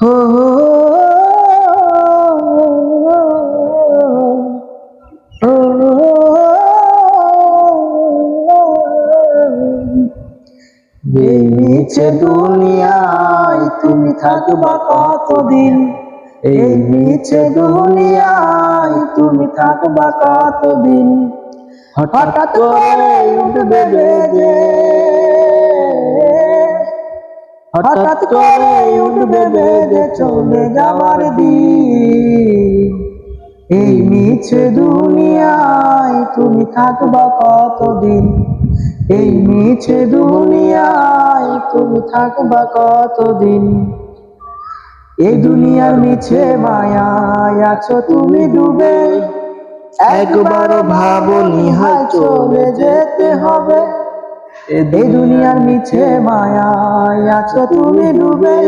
হো নিচে দুনিয়ায় তুমি থাকবা কতদিন? এই নিচে দুনিয়ায় তুমি থাকবা কতদিন? হঠাৎ করে উঠবে বেজে হঠাৎ করে উঠবে বেজে চলে যাওয়ার দিন। এই মিছে দুনিয়ায় তুমি থাকবা কতদিন? এই মিছে দুনিয়ায় তুমি থাকবা কতদিন? এই দুনিয়ার মিছে মায়ায় আছো তুমি ডুবে। একবার ভাবনি হায় চলে যেতে হবে। এই দুনিয়ার মিছে মায়ায় আছো তুমি ডুবে।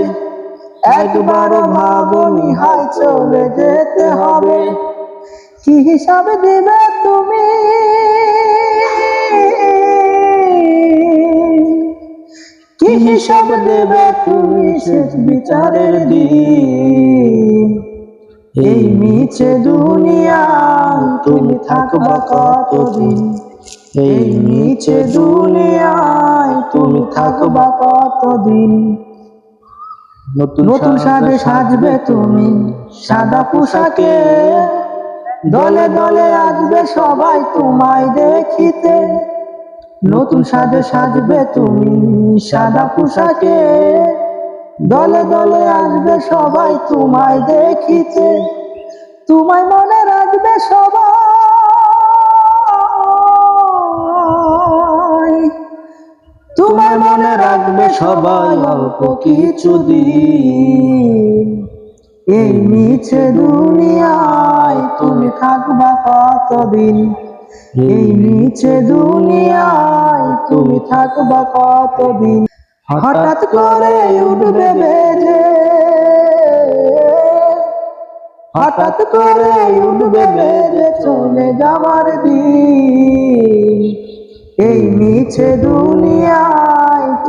একবার ভাবনি হায় চলে যেতে হবে। কি হিসাব দেবে তুমি? কি হিসাব দেবে তুমি শেষ বিচারের দিন? এই মিছে দুনিয়ায় তুমি থাকবা কতদিন? এই নিচে দুনিয়ায় তুমি থাকবা কতদিন? নতুন নতুন সাজে সাজবে তুমি। সাদা পোশাকে দলে দলে আসবে সবাই তোমায় দেখিতে। নতুন সাজে সাজবে তুমি। সাদা পোশাকে দলে দলে আসবে সবাই তোমায় দেখিতে। তোমায় মনে মনে রাখবে সবাই অল্প কিছু দিন। এই মিছে দুনিয়ায় তুমি থাকবা কতদিন? এই মিছে দুনিয়ায় তুমি থাকবা কতদিন? হঠাৎ করে উঠবে বেজে হঠাৎ করে উঠবে বেজে চলে যাওয়ার দিন। এই মিছে দুনিয়ায়